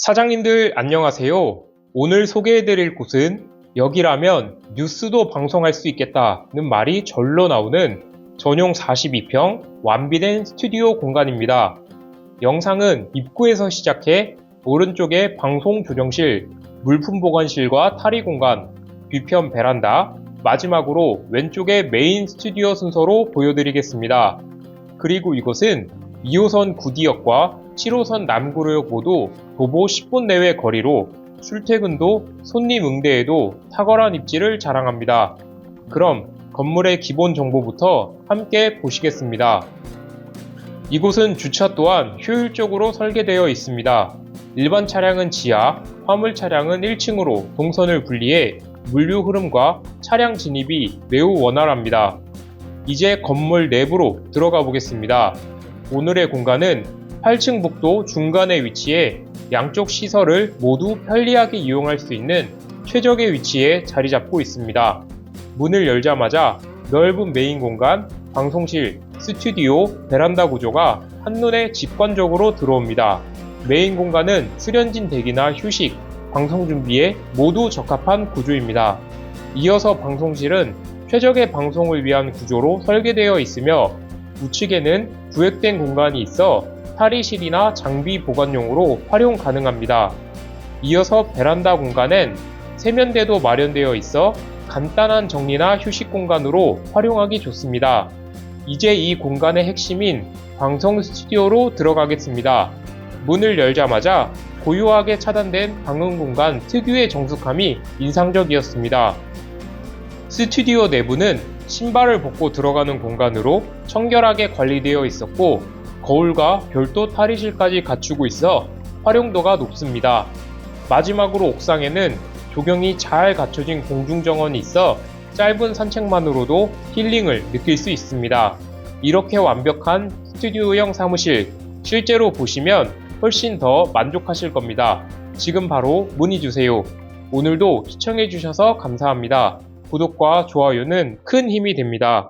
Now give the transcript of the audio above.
사장님들 안녕하세요. 오늘 소개해드릴 곳은 여기라면 뉴스도 방송할 수 있겠다는 말이 절로 나오는 전용 42평 완비된 스튜디오 공간입니다. 영상은 입구에서 시작해 오른쪽에 방송 조정실, 물품 보관실과 탈의 공간, 뒤편 베란다, 마지막으로 왼쪽에 메인 스튜디오 순서로 보여드리겠습니다. 그리고 이곳은 2호선 구디역과 7호선 남구로역 모두 도보 10분 내외 거리로 출퇴근도 손님 응대에도 탁월한 입지를 자랑합니다. 그럼 건물의 기본 정보부터 함께 보시겠습니다. 이곳은 주차 또한 효율적으로 설계되어 있습니다. 일반 차량은 지하, 화물 차량은 1층으로 동선을 분리해 물류 흐름과 차량 진입이 매우 원활합니다. 이제 건물 내부로 들어가 보겠습니다. 오늘의 공간은 8층 복도 중간에 위치해 양쪽 시설을 모두 편리하게 이용할 수 있는 최적의 위치에 자리 잡고 있습니다. 문을 열자마자 넓은 메인 공간, 방송실, 스튜디오, 베란다 구조가 한눈에 직관적으로 들어옵니다. 메인 공간은 수련진 대기나 휴식, 방송 준비에 모두 적합한 구조입니다. 이어서 방송실은 최적의 방송을 위한 구조로 설계되어 있으며 우측에는 구획된 공간이 있어 탈의실이나 장비 보관용으로 활용 가능합니다. 이어서 베란다 공간엔 세면대도 마련되어 있어 간단한 정리나 휴식 공간으로 활용하기 좋습니다. 이제 이 공간의 핵심인 방송 스튜디오로 들어가겠습니다. 문을 열자마자 고요하게 차단된 방음 공간 특유의 정숙함이 인상적이었습니다. 스튜디오 내부는 신발을 벗고 들어가는 공간으로 청결하게 관리되어 있었고 거울과 별도 탈의실까지 갖추고 있어 활용도가 높습니다. 마지막으로 옥상에는 조경이 잘 갖춰진 공중정원이 있어 짧은 산책만으로도 힐링을 느낄 수 있습니다. 이렇게 완벽한 스튜디오형 사무실 실제로 보시면 훨씬 더 만족하실 겁니다. 지금 바로 문의 주세요. 오늘도 시청해주셔서 감사합니다. 구독과 좋아요는 큰 힘이 됩니다.